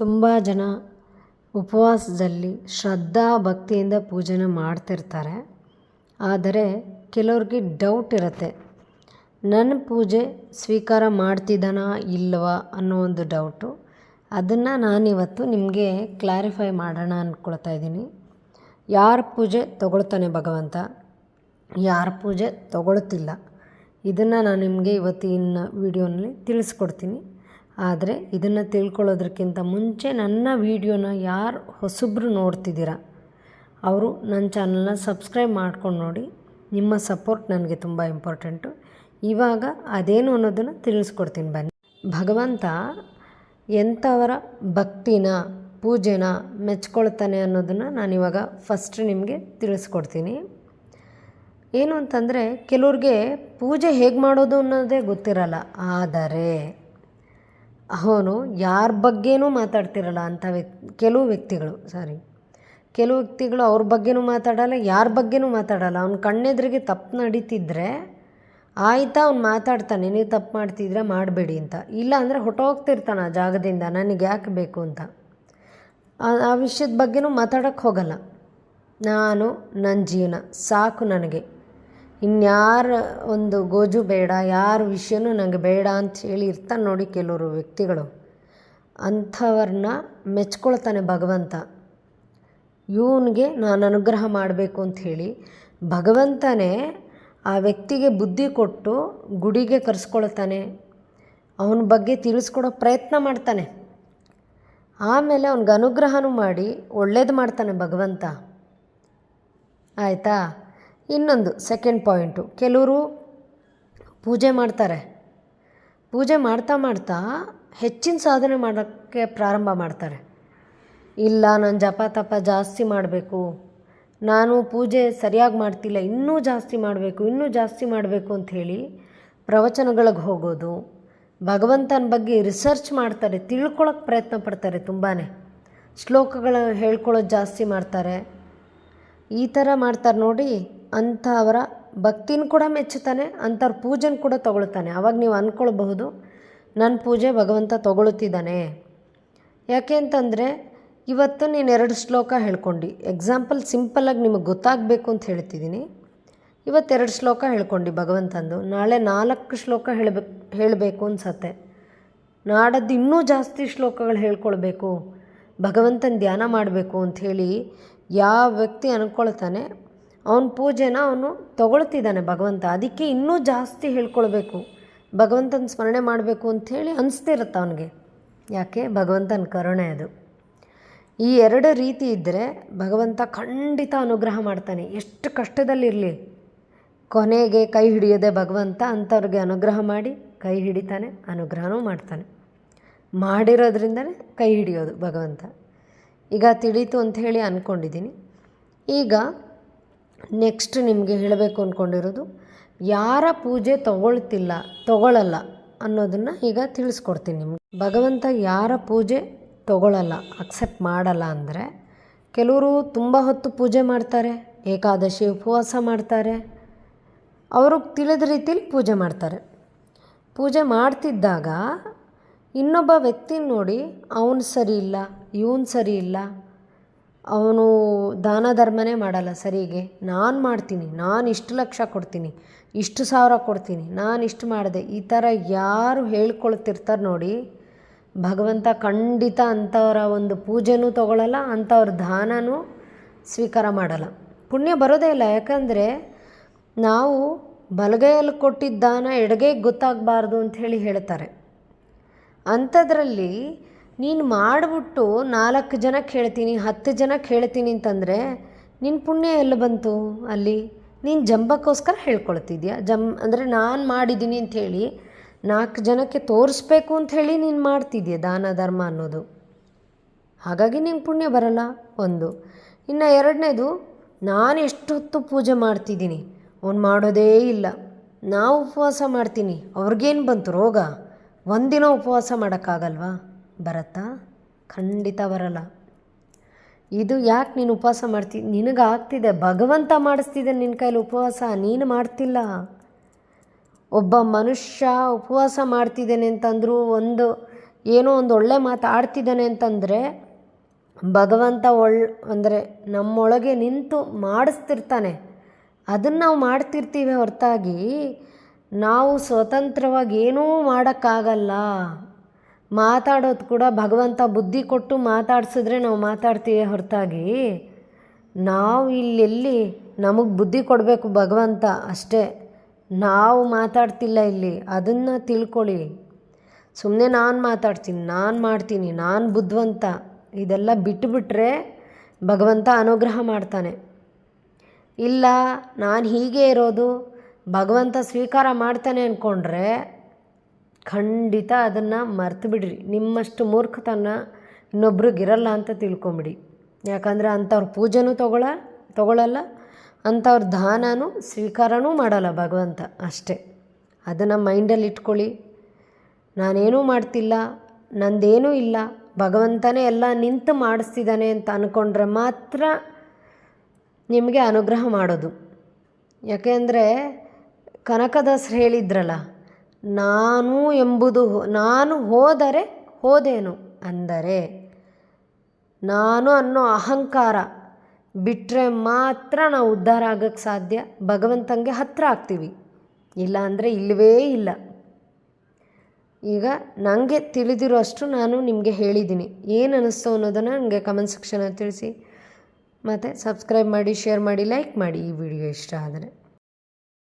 ತುಂಬ ಜನ ಉಪವಾಸದಲ್ಲಿ ಶ್ರದ್ಧಾ ಭಕ್ತಿಯಿಂದ ಪೂಜೆನ ಮಾಡ್ತಿರ್ತಾರೆ. ಆದರೆ ಕೆಲವ್ರಿಗೆ ಡೌಟ್ ಇರುತ್ತೆ. ನನ್ನ ಪೂಜೆ ಸ್ವೀಕಾರ ಮಾಡ್ತಿದ್ದಾನಾ ಇಲ್ಲವಾ ಅನ್ನೋ ಒಂದು ಡೌಟು ಅದನ್ನು ನಾನಿವತ್ತು ನಿಮಗೆ ಕ್ಲಾರಿಫೈ ಮಾಡೋಣ ಅಂದ್ಕೊಳ್ತಾ ಇದ್ದೀನಿ. ಯಾರ ಪೂಜೆ ತಗೊಳ್ತಾನೆ ಭಗವಂತ? ಯಾರ ಪೂಜೆ ತಗೊಳ್ತಿಲ್ಲ? ಇದನ್ನು ನಾನು ನಿಮಗೆ ಇವತ್ತಿನ ವೀಡಿಯೋನಲ್ಲಿ ತಿಳಿಸ್ಕೊಡ್ತೀನಿ. ಆದರೆ ಇದನ್ನು ತಿಳ್ಕೊಳ್ಳೋದಕ್ಕಿಂತ ಮುಂಚೆ ನನ್ನ ವೀಡಿಯೋನ ಯಾರು ಹೊಸಬ್ರು ನೋಡ್ತಿದ್ದೀರಾ, ಅವರು ನನ್ನ ಚಾನಲ್ನ ಸಬ್ಸ್ಕ್ರೈಬ್ ಮಾಡ್ಕೊಂಡು ನೋಡಿ. ನಿಮ್ಮ ಸಪೋರ್ಟ್ ನನಗೆ ತುಂಬ ಇಂಪಾರ್ಟೆಂಟು. ಇವಾಗ ಅದೇನು ಅನ್ನೋದನ್ನು ತಿಳಿಸ್ಕೊಡ್ತೀನಿ ಬನ್ನಿ. ಭಗವಂತ ಎಂಥವರ ಭಕ್ತಿನ, ಪೂಜೆನ ಮೆಚ್ಕೊಳ್ತಾನೆ ಅನ್ನೋದನ್ನು ನಾನಿವಾಗ ಫಸ್ಟ್ ನಿಮಗೆ ತಿಳಿಸ್ಕೊಡ್ತೀನಿ. ಏನು ಅಂತಂದರೆ, ಕೆಲವ್ರಿಗೆ ಪೂಜೆ ಹೇಗೆ ಮಾಡೋದು ಅನ್ನೋದೇ ಗೊತ್ತಿರಲ್ಲ, ಆದರೆ ಅವನು ಯಾರ ಬಗ್ಗೆನೂ ಮಾತಾಡ್ತಿರಲ್ಲ ಅಂಥ ವ್ಯಕ್ತಿ ಕೆಲವು ವ್ಯಕ್ತಿಗಳು ಸಾರಿ ಕೆಲವು ವ್ಯಕ್ತಿಗಳು ಅವ್ರ ಬಗ್ಗೆನೂ ಮಾತಾಡಲ್ಲ, ಯಾರ ಬಗ್ಗೆನೂ ಮಾತಾಡಲ್ಲ. ಅವ್ನ ಕಣ್ಣೆದ್ರಿಗೆ ತಪ್ಪು ನಡೀತಿದ್ರೆ ಆಯಿತಾ ಅವ್ನು ಮಾತಾಡ್ತಾನೆ, ನೀವು ತಪ್ಪು ಮಾಡ್ತಿದ್ರೆ ಮಾಡಬೇಡಿ ಅಂತ. ಇಲ್ಲ ಅಂದರೆ ಹೊಟ್ಟೋಗ್ತಿರ್ತಾನೆ ಆ ಜಾಗದಿಂದ, ನನಗೆ ಯಾಕೆ ಬೇಕು ಅಂತ. ಆ- ವಿಷಯದ ಬಗ್ಗೆನೂ ಮಾತಾಡೋಕ್ಕೆ ಹೋಗಲ್ಲ. ನಾನು ನನ್ನ ಜೀವನ ಸಾಕು ನನಗೆ. ಇನ್ಯಾರ ಒಂದು ಗೋಜು ಬೇಡ, ಯಾರ ವಿಷಯನೂ ನನಗೆ ಬೇಡ ಅಂತ ಹೇಳಿ ಇರ್ತಾನೆ ನೋಡಿ ಕೆಲವರು ವ್ಯಕ್ತಿಗಳು. ಅಂಥವ್ರನ್ನ ಮೆಚ್ಕೊಳ್ತಾನೆ ಭಗವಂತ. ಇವನಿಗೆ ನಾನು ಅನುಗ್ರಹ ಮಾಡಬೇಕು ಅಂತ ಹೇಳಿ ಭಗವಂತನೇ ಆ ವ್ಯಕ್ತಿಗೆ ಬುದ್ಧಿ ಕೊಟ್ಟು ಗುಡಿಗೆ ಕರೆಸ್ಕೊಳ್ತಾನೆ. ಅವನ ಬಗ್ಗೆ ತಿಳಿಸ್ಕೊಡೋ ಪ್ರಯತ್ನ ಮಾಡ್ತಾನೆ. ಆಮೇಲೆ ಅವನಿಗೆ ಅನುಗ್ರಹನೂ ಮಾಡಿ ಒಳ್ಳೇದು ಮಾಡ್ತಾನೆ ಭಗವಂತ. ಆಯಿತಾ? ಇನ್ನೊಂದು ಸೆಕೆಂಡ್ ಪಾಯಿಂಟು ಕೆಲವರು ಪೂಜೆ ಮಾಡ್ತಾರೆ. ಪೂಜೆ ಮಾಡ್ತಾ ಮಾಡ್ತಾ ಹೆಚ್ಚಿನ ಸಾಧನೆ ಮಾಡೋಕ್ಕೆ ಪ್ರಾರಂಭ ಮಾಡ್ತಾರೆ. ಇಲ್ಲ, ನಾನು ಜಪ ತಪ ಜಾಸ್ತಿ ಮಾಡಬೇಕು. ನಾನು ಪೂಜೆ ಸರಿಯಾಗಿ ಮಾಡ್ತಿಲ್ಲ, ಇನ್ನೂ ಜಾಸ್ತಿ ಮಾಡಬೇಕು, ಇನ್ನೂ ಜಾಸ್ತಿ ಮಾಡಬೇಕು ಅಂಥೇಳಿ ಪ್ರವಚನಗಳಿಗೆ ಹೋಗೋದು. ಭಗವಂತನ ಬಗ್ಗೆ ರಿಸರ್ಚ್ ಮಾಡ್ತಾರೆ ತಿಳ್ಕೊಳ್ಳೋಕೆ ಪ್ರಯತ್ನ ಪಡ್ತಾರೆ ತುಂಬಾ ಶ್ಲೋಕಗಳು ಹೇಳ್ಕೊಳ್ಳೋದು ಜಾಸ್ತಿ ಮಾಡ್ತಾರೆ. ಈ ಥರ ಮಾಡ್ತಾರೆ ನೋಡಿ. ಅಂಥವರ ಭಕ್ತಿನ ಕೂಡ ಮೆಚ್ಚುತ್ತಾನೆ ಅಂಥವ್ರ ಪೂಜೆನ ಕೂಡ ತಗೊಳ್ತಾನೆ. ಆವಾಗ ನೀವು ಅಂದ್ಕೊಳ್ಬಹುದು ನನ್ನ ಪೂಜೆ ಭಗವಂತ ತಗೊಳ್ತಿದ್ದಾನೆ. ಯಾಕೆ ಅಂತಂದರೆ, ಇವತ್ತು ನೀನು ಎರಡು ಶ್ಲೋಕ ಹೇಳ್ಕೊಂಡು. ಎಕ್ಸಾಂಪಲ್ ಸಿಂಪಲ್ಲಾಗಿ ನಿಮಗೆ ಗೊತ್ತಾಗಬೇಕು ಅಂತ ಹೇಳ್ತಿದ್ದೀನಿ. ಇವತ್ತೆರಡು ಶ್ಲೋಕ ಹೇಳ್ಕೊಂಡು ಭಗವಂತಂದು. ನಾಳೆ ನಾಲ್ಕು ಶ್ಲೋಕ ಹೇಳಬೇಕು ಹೇಳಬೇಕು ಅನ್ಸತ್ತೆ. ನಾಡದ್ದು ಇನ್ನೂ ಜಾಸ್ತಿ ಶ್ಲೋಕಗಳು ಹೇಳ್ಕೊಳ್ಬೇಕು. ಭಗವಂತನ ಧ್ಯಾನ ಮಾಡಬೇಕು ಅಂಥೇಳಿ ಯಾವ ವ್ಯಕ್ತಿ ಅಂದ್ಕೊಳ್ತಾನೆ ಅವನ ಪೂಜೆನ ಅವನು ತಗೊಳ್ತಿದ್ದಾನೆ ಭಗವಂತ. ಅದಕ್ಕೆ ಇನ್ನೂ ಜಾಸ್ತಿ ಹೇಳ್ಕೊಳ್ಬೇಕು. ಭಗವಂತನ ಸ್ಮರಣೆ ಮಾಡಬೇಕು ಅಂಥೇಳಿ ಅನಿಸ್ತಿರುತ್ತೆ ಅವನಿಗೆ. ಯಾಕೆ? ಭಗವಂತನ ಕರುಣೆ ಅದು. ಈ ಎರಡು ರೀತಿ ಇದ್ದರೆ ಭಗವಂತ ಖಂಡಿತ ಅನುಗ್ರಹ ಮಾಡ್ತಾನೆ. ಎಷ್ಟು ಕಷ್ಟದಲ್ಲಿರಲಿ. ಕೊನೆಗೆ ಕೈ ಹಿಡಿಯೋದೆ ಭಗವಂತ ಅಂಥವ್ರಿಗೆ ಅನುಗ್ರಹ ಮಾಡಿ ಕೈ ಹಿಡಿತಾನೆ, ಅನುಗ್ರಹನೂ ಮಾಡ್ತಾನೆ. ಮಾಡಿರೋದ್ರಿಂದನೇ ಕೈ ಹಿಡಿಯೋದು ಭಗವಂತ. ಈಗ ತಿಳಿತು ಅಂತ ಹೇಳಿ ಅಂದ್ಕೊಂಡಿದ್ದೀನಿ ಈಗ ನೆಕ್ಸ್ಟ್ ನಿಮಗೆ ಹೇಳಬೇಕು ಅಂದ್ಕೊಂಡಿರೋದು ಯಾರ ಪೂಜೆ ತಗೊಳ್ತಿಲ್ಲ ತಗೊಳ್ಳಲ್ಲ ಅನ್ನೋದನ್ನು ಈಗ ತಿಳಿಸ್ಕೊಡ್ತೀನಿ ನಿಮ್ಗೆ. ಭಗವಂತ ಯಾರ ಪೂಜೆ ತಗೊಳ್ಳಲ್ಲ ಅಕ್ಸೆಪ್ಟ್ ಮಾಡಲ್ಲ ಅಂದರೆ ಕೆಲವರು ತುಂಬ ಹೊತ್ತು ಪೂಜೆ ಮಾಡ್ತಾರೆ, ಏಕಾದಶಿ ಉಪವಾಸ ಮಾಡ್ತಾರೆ ಅವರು ತಿಳಿದ ರೀತಿಲಿ ಪೂಜೆ ಮಾಡ್ತಾರೆ. ಪೂಜೆ ಮಾಡ್ತಿದ್ದಾಗ ಇನ್ನೊಬ್ಬ ವ್ಯಕ್ತಿ ನೋಡಿ ಅವನು ಸರಿ ಇಲ್ಲ, ಇವನು ಸರಿ ಇಲ್ಲ ಅವನು ದಾನ ಧರ್ಮನೇ ಮಾಡಲ್ಲ ಸರಿಗೆ. ನಾನು ಮಾಡ್ತೀನಿ, ನಾನು ಇಷ್ಟು ಲಕ್ಷ ಕೊಡ್ತೀನಿ, ಇಷ್ಟು ಸಾವಿರ ಕೊಡ್ತೀನಿ, ನಾನು ಇಷ್ಟು ಮಾಡಿದೆ. ಈ ಥರ ಯಾರು ಹೇಳ್ಕೊಳ್ತಿರ್ತಾರೆ ನೋಡಿ. ಭಗವಂತ ಖಂಡಿತ ಅಂಥವರ ಒಂದು ಪೂಜೆನೂ ತಗೊಳ್ಳಲ್ಲ ಅಂಥವ್ರ ದಾನನೂ ಸ್ವೀಕಾರ ಮಾಡಲ್ಲ. ಪುಣ್ಯ ಬರೋದೇ ಇಲ್ಲ, ಯಾಕಂದರೆ ನಾವು ಬಲಗೈಯಲ್ಲಿ ಕೊಟ್ಟಿದ್ದ ದಾನ ಎಡಗೈಗೆ ಗೊತ್ತಾಗಬಾರ್ದು ಅಂಥೇಳಿ ಹೇಳ್ತಾರೆ. ಅಂಥದ್ರಲ್ಲಿ ನೀನು ಮಾಡಿಬಿಟ್ಟು ನಾಲ್ಕು ಜನಕ್ಕೆ ಹೇಳ್ತೀನಿ ಹತ್ತು ಜನಕ್ಕೆ ಹೇಳ್ತೀನಿ ಅಂತಂದರೆ ನಿನ್ನ ಪುಣ್ಯ ಎಲ್ಲಿ ಬಂತು ಅಲ್ಲಿ? ನೀನು ಜಂಬಕ್ಕೋಸ್ಕರ ಹೇಳ್ಕೊಳ್ತಿದ್ಯಾ? ಜಮ್ ಅಂದರೆ ನಾನು ಮಾಡಿದ್ದೀನಿ ಅಂಥೇಳಿ ನಾಲ್ಕು ಜನಕ್ಕೆ ತೋರಿಸ್ಬೇಕು ಅಂಥೇಳಿ ನೀನು ಮಾಡ್ತಿದ್ಯಾ ದಾನ, ಧರ್ಮ ಅನ್ನೋದು? ಹಾಗಾಗಿ ನಿಂಗೆ ಪುಣ್ಯ ಬರಲ್ಲ, ಒಂದು. ಇನ್ನು ಎರಡನೇದು, ನಾನು ಎಷ್ಟು ಹೊತ್ತು ಪೂಜೆ ಮಾಡ್ತಿದ್ದೀನಿ, ಅವ್ನು ಮಾಡೋದೇ ಇಲ್ಲ. ನಾವು ಉಪವಾಸ ಮಾಡ್ತೀನಿ, ಅವ್ರಿಗೇನು ಬಂತು ರೋಗ? ಒಂದಿನ ಉಪವಾಸ ಮಾಡೋಕ್ಕಾಗಲ್ವಾ? ಬರತ್ತಾ? ಖಂಡಿತ ಬರಲ್ಲ. ಇದು ಯಾಕೆ ನೀನು ಉಪವಾಸ ಮಾಡ್ತಿ? ನಿನಗೆ ಆಗ್ತಿದೆ. ಭಗವಂತ ಮಾಡಿಸ್ತಿದೆ ನಿನ್ನ ಕೈಲಿ ಉಪವಾಸ. ನೀನು ಮಾಡ್ತಿಲ್ಲ. ಒಬ್ಬ ಮನುಷ್ಯ ಉಪವಾಸ ಮಾಡ್ತಿದ್ದೇನೆ ಅಂತಂದರೂ ಒಂದು, ಏನೋ ಒಂದು ಒಳ್ಳೆ ಮಾತು ಆಡ್ತಿದ್ದಾನೆ ಅಂತಂದರೆ, ಭಗವಂತ ಒಳ್, ಅಂದರೆ ನಮ್ಮೊಳಗೆ ನಿಂತು ಮಾಡಿಸ್ತಿರ್ತಾನೆ. ಅದನ್ನು ನಾವು ಮಾಡ್ತಿರ್ತೀವಿ ಹೊರತಾಗಿ, ನಾವು ಸ್ವತಂತ್ರವಾಗಿ ಏನೂ ಮಾಡೋಕ್ಕಾಗಲ್ಲ. ಮಾತಾಡೋದು ಕೂಡ ಭಗವಂತ ಬುದ್ಧಿ ಕೊಟ್ಟು ಮಾತಾಡಿಸಿದ್ರೆ ನಾವು ಮಾತಾಡ್ತೀವಿ ಹೊರತಾಗಿ. ನಾವು ಇಲ್ಲೆಲ್ಲಿ ನಮಗೆ ಬುದ್ಧಿ ಕೊಡಬೇಕು ಭಗವಂತ ಅಷ್ಟೇ. ನಾವು ಮಾತಾಡ್ತಿಲ್ಲ ಇಲ್ಲಿ. ಅದನ್ನು ತಿಳ್ಕೊಳ್ಳಿ. ಸುಮ್ಮನೆ ನಾನು ಮಾತಾಡ್ತೀನಿ, ನಾನು ಮಾಡ್ತೀನಿ, ನಾನು ಬುದ್ಧವಂತ. ಇದೆಲ್ಲ ಬಿಟ್ಟುಬಿಟ್ರೆ ಭಗವಂತ ಅನುಗ್ರಹ ಮಾಡ್ತಾನೆ. ಇಲ್ಲ, ನಾನು ಹೀಗೆ ಇರೋದು, ಭಗವಂತ ಸ್ವೀಕಾರ ಮಾಡ್ತಾನೆ ಅಂದ್ಕೊಂಡ್ರೆ ಖಂಡಿತ ಅದನ್ನು ಮರ್ತು ಬಿಡ್ರಿ. ನಿಮ್ಮಷ್ಟು ಮೂರ್ಖತನ ಇನ್ನೊಬ್ರಿಗಿರಲ್ಲ ಅಂತ ತಿಳ್ಕೊಂಬಿಡಿ. ಯಾಕಂದರೆ ಅಂಥವ್ರ ಪೂಜೆನೂ ತಗೊಳ ತಗೊಳ್ಳಲ್ಲ ಅಂಥವ್ರ ದಾನನೂ ಸ್ವೀಕಾರನೂ ಮಾಡಲ್ಲ ಭಗವಂತ ಅಷ್ಟೇ. ಅದನ್ನು ಮೈಂಡಲ್ಲಿ ಇಟ್ಕೊಳ್ಳಿ. ನಾನೇನೂ ಮಾಡ್ತಿಲ್ಲ, ನಂದೇನೂ ಇಲ್ಲ, ಭಗವಂತನೇ ಎಲ್ಲ ನಿಂತು ಮಾಡಿಸ್ತಿದ್ದಾನೆ ಅಂತ ಅಂದ್ಕೊಂಡ್ರೆ ಮಾತ್ರ ನಿಮಗೆ ಅನುಗ್ರಹ ಮಾಡೋದು. ಯಾಕೆಂದರೆ ಕನಕದಾಸರು ಹೇಳಿದ್ರಲ್ಲ ನಾನು ಎಂಬುದು ನಾನು ಹೋದರೆ ಹೋದೇನು ಅಂದರೆ ನಾನು ಅನ್ನೋ ಅಹಂಕಾರ ಬಿಟ್ಟರೆ ಮಾತ್ರ ನಾವು ಉದ್ಧಾರ ಆಗೋಕ್ಕೆ ಸಾಧ್ಯ. ಭಗವಂತನಿಗೆ ಹತ್ತಿರ ಆಗ್ತೀವಿ. ಇಲ್ಲ ಅಂದರೆ ಇಲ್ಲವೇ ಇಲ್ಲ. ಈಗ ನನಗೆ ತಿಳಿದಿರೋಷ್ಟು ನಾನು ನಿಮಗೆ ಹೇಳಿದ್ದೀನಿ. ಏನು ಅನ್ನಿಸ್ತು ಅನ್ನೋದನ್ನು ನನಗೆ ಕಮೆಂಟ್ ಸೆಕ್ಷನಲ್ಲಿ ತಿಳಿಸಿ. ಮತ್ತು ಸಬ್ಸ್ಕ್ರೈಬ್ ಮಾಡಿ ಶೇರ್ ಮಾಡಿ ಲೈಕ್ ಮಾಡಿ ಈ ವಿಡಿಯೋ ಇಷ್ಟ ಆದರೆ.